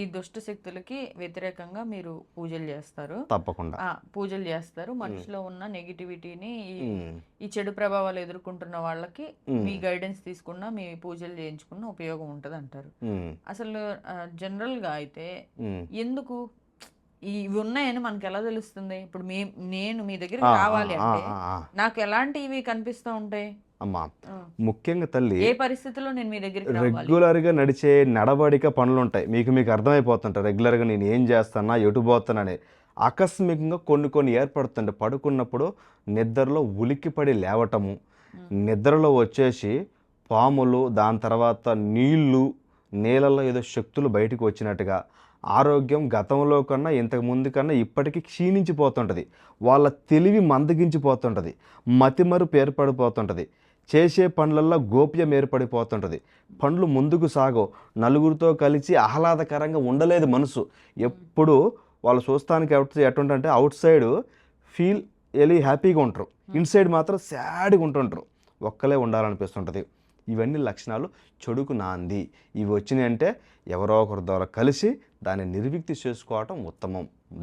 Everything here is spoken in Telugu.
ఈ దుష్ట శక్తులకి వ్యతిరేకంగా మీరు పూజలు చేస్తారు. తప్పకుండా. పూజలు చేస్తారు. మనిషిలో ఉన్న నెగిటివిటీని ఈ చెడు ప్రభావాలు ఎదుర్కొంటున్న వాళ్ళకి మీ గైడెన్స్ తీసుకున్నా మీ పూజలు చేయించుకున్న ఉపయోగం ఉంటుంది అంటారు అసలు general గా అయితే. ఎందుకు ఇవి ఉన్నాయని మనకి ఎలా తెలుస్తుంది? ఇప్పుడు మీ నేను మీ రావాలి ఆ, అంటే. నాకు ఎలాంటివి కనిపిస్తూ ఉంటాయి? అమ్మా. ముఖ్యంగా తల్లి ఏ పరిస్థితిలో నేను మీ దగ్గరికి రావాలి? రెగ్యులర్గా నడిచే నడవడిక పనులు ఉంటాయి మీకు మీకు అర్థమైపోతుంటాయి రెగ్యులర్గా నేను ఏం చేస్తానా ఎటు పోతానని ఆకస్మికంగా కొన్ని కొన్ని ఏర్పడుతుంటాయి. పడుకున్నప్పుడు నిద్రలో ఉలిక్కిపడి లేవటము నిద్రలో వచ్చేసి పాములు దాని తర్వాత నీళ్ళు నీళ్ళల్లో ఏదో శక్తులు బయటకు వచ్చినట్టుగా ఆరోగ్యం గతంలో కన్నా ఇంతకు ముందు కన్నా ఇప్పటికీ క్షీణించిపోతుంటుంది. వాళ్ళ తెలివి మందగించిపోతుంటుంది. మతిమరుపు ఏర్పడిపోతుంటుంది. చేసే పనులల్లో గోప్యం ఏర్పడిపోతుంటుంది. పనులు ముందుకు సాగో నలుగురితో కలిసి ఆహ్లాదకరంగా ఉండలేదు మనసు. ఎప్పుడు వాళ్ళు చూస్తానికి ఎటువంటి అంటే అవుట్ సైడ్ ఫీల్ వెళ్ళి హ్యాపీగా ఉంటారు. ఇన్సైడ్ మాత్రం సాడ్గా ఉంటుంటారు. ఒక్కలే ఉండాలనిపిస్తుంటుంది. ఇవన్నీ లక్షణాలు చెడుకు నాంది. ఇవి వచ్చినాయంటే ఎవరో ఒకరి ద్వారా కలిసి దాన్ని నిర్విక్తి చేసుకోవటం ఉత్తమం.